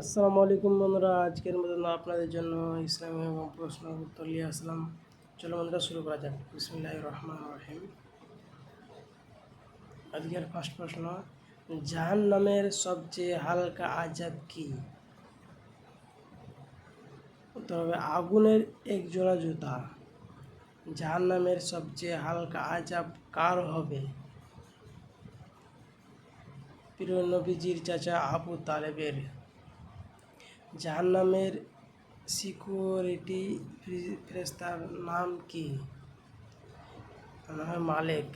আসসালামু আলাইকুম বন্ধুরা, আজকের মতন আপনাদের জন্য ইসলাম এবং প্রশ্ন উত্তর নিয়ে আসলাম। চলো বন্ধুরা, শুরু করা যাক। বিসমুল্লাহ রহমান রহিম। আজকের ফার্স্ট প্রশ্ন জাহান নামের সবচেয়ে হালকা আজাব কি? উত্তর হবে, আগুনের এক জোড়া জুতা। জাহান নামের সবচেয়ে হালকা আজাব কার হবে? প্রিয় নবীজির চাচা আবু তালেবের। জাহান্নামের সিকিউরিটি ফেরেস্তার নাম কি? নাম মালেক।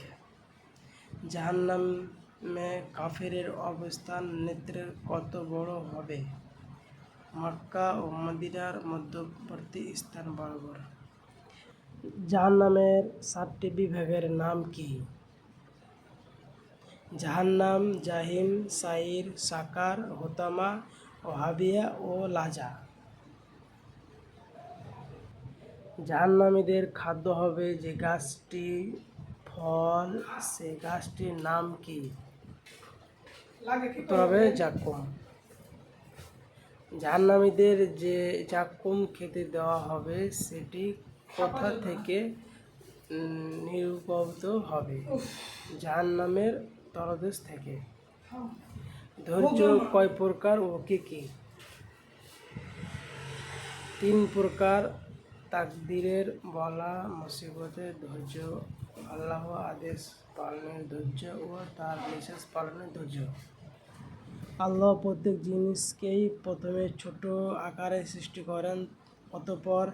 জাহান্নামে কাফেরের অবস্থান নেত্রের কত বড় হবে? মক্কা ও মদিনার মধ্যবর্তী স্থান বরাবর। জাহান্নামের সাতটি বিভাগের নাম কি? জাহান্নাম, জাহিম, সাইর, সাকার, হোতামা ও হাবিয়া ও লাজা। জাহান্নামীদের খাদ্য হবে যে গাছটি ফল, সে গাছটির নাম কি? উত্তর হবে জাকুম জাহান্নামীদের যে জাকুম খেতে দেওয়া হবে, সেটি কোথা থেকে নিরূপিত হবে? জাহান্নামের তরদেশ থেকে। ধৈর্য কয় প্রকার ও কি কি? তিন প্রকার তাকদিরের বলা মুসিবতের ধৈর্য আল্লাহ আদেশ পালনের ধৈর্য ও তার নিঃশ্বাস পালনের ধৈর্য। আল্লাহ প্রত্যেক জিনিসকেই প্রথমে ছোট আকারে সৃষ্টি করেন অতপর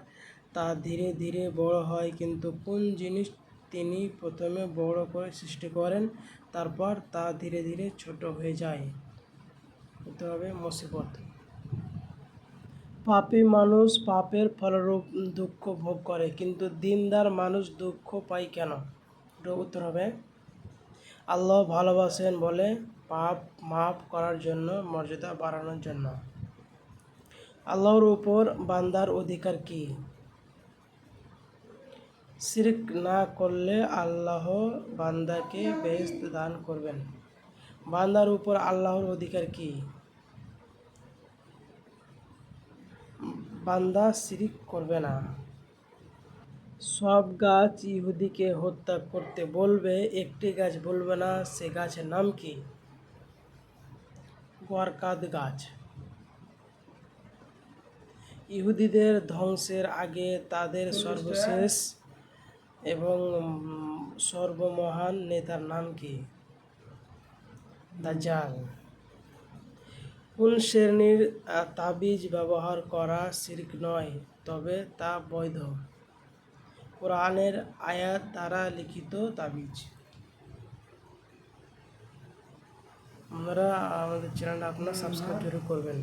তা ধীরে ধীরে বড় হয়। কিন্তু কোন জিনিস তিনি প্রথমে বড় করে সৃষ্টি করেন তারপর তা ধীরে ধীরে ছোট হয়ে যায়। হতে হবে মুসিবত। পাপী মানুষ পাপের ফলরূপ দুঃখ ভোগ করে, কিন্তু দিনদার মানুষ দুঃখ পায় কেন? উত্তর হবে। আল্লাহ ভালোবাসেন বলে পাপ মাফ করার জন্য, মর্যাদা বাড়ানোর জন্য। আল্লাহর উপর বান্দার অধিকার কি? শিরক না করলে আল্লাহ বান্দাকে বেহেস্ত দান করবেন। বান্দার উপর আল্লাহর অধিকার কি? বান্দা শিরিক করবে না। সব গাছ ইহুদিকে হত্যা করতে বলবে, একটি গাছ বলবে না, সে গাছের নাম কি? বরকাত গাছ। ইহুদিদের ধ্বংসের আগে তাদের সর্বশেষ এবং সর্বমহান নেতার নাম কি? দাজ্জাল। কোন শ্রেণির তাবিজ ব্যবহার করা শিরক নয়, তবে তা বৈধ। কোরআনের আয়াত দ্বারা লিখিত তাবিজ। আমরা আমাদের চ্যানেলটা আপনার সাবস্ক্রাইব করবেন।